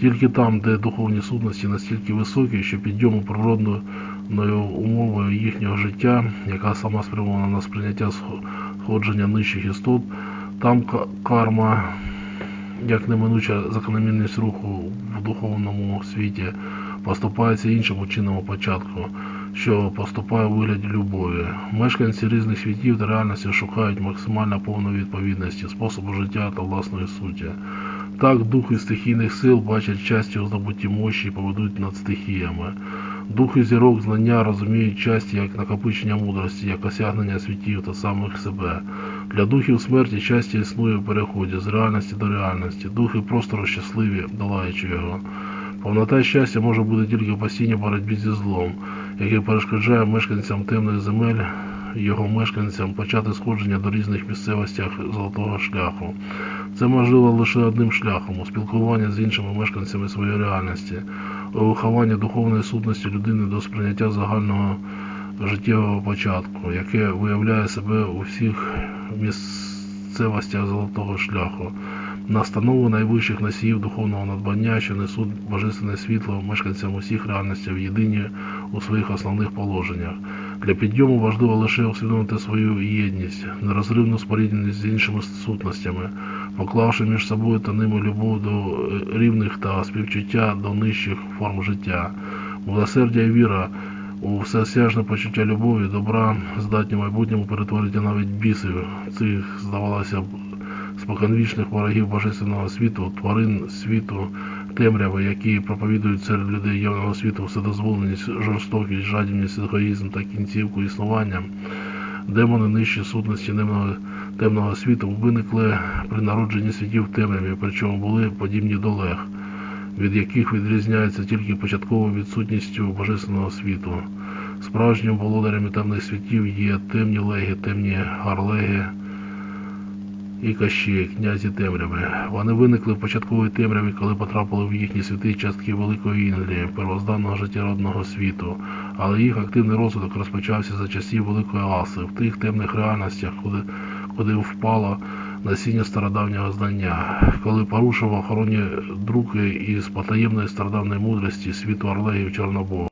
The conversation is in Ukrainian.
Тільки там, де духовні сутності настільки високі, що підйому природною умовою їхнього життя, яка сама спрямована на сприйняття сходження нижчих істот, там карма, як неминуча закономірність руху в духовному світі, поступається іншому чинному початку, що поступає у вигляді любові. Мешканці різних світів та реальності шукають максимально повної відповідності, способу життя та власної суті. Так, духи стихійних сил бачать щастя у здобутті мощі і поведуть над стихіями. Духи зірок знання розуміють щастя як накопичення мудрості, як осягнення світів та самих себе. Для духів смерті щастя існує в переході з реальності до реальності. Духи простору щасливі, долаючи його. Повнота щастя може бути тільки в постійній боротьбі зі злом, який перешкоджає мешканцям темних земель, його мешканцям почати сходження до різних місцевостях золотого шляху. Це можливо лише одним шляхом у спілкуванні з іншими мешканцями своєї реальності, у вихованні духовної сутності людини до сприйняття загального життєвого початку, яке виявляє себе у всіх місцевостях золотого шляху, настанову найвищих носіїв духовного надбання, що несуть божественне світло мешканцям усіх реальностей єдині у своїх основних положеннях. Для підйому важливо лише усвідомити свою єдність, нерозривну спорідненість з іншими сутностями, поклавши між собою та ними любов до е, рівних та співчуття до нижчих форм життя. Милосердя і віра у всеосяжне почуття любові, добра здатні майбутньому перетворити навіть бісів цих, здавалося б, споконвічних ворогів божественного світу, тварин світу, темряви, які проповідують серед людей явного світу вседозволеність, жорстокість, жадібність, егоїзм та кінцівку існування. Демони нижчі сутності темного, темного світу виникли при народженні світів темряві, причому були подібні до лег, від яких відрізняється тільки початковою відсутністю божественного світу. Справжнім володарями темних світів є темні леги, темні гарлеги і кащі, князі темряви. Вони виникли в початковій темряві, коли потрапили в їхні світи частки Великої Інглії, первозданного життєродного світу, але їх активний розвиток розпочався за часів Великої Аси, в тих темних реальностях, куди, куди впало насіння стародавнього знання, коли порушив охоронні друки із потаємної стародавної мудрості світу Орлегів Чорнобога.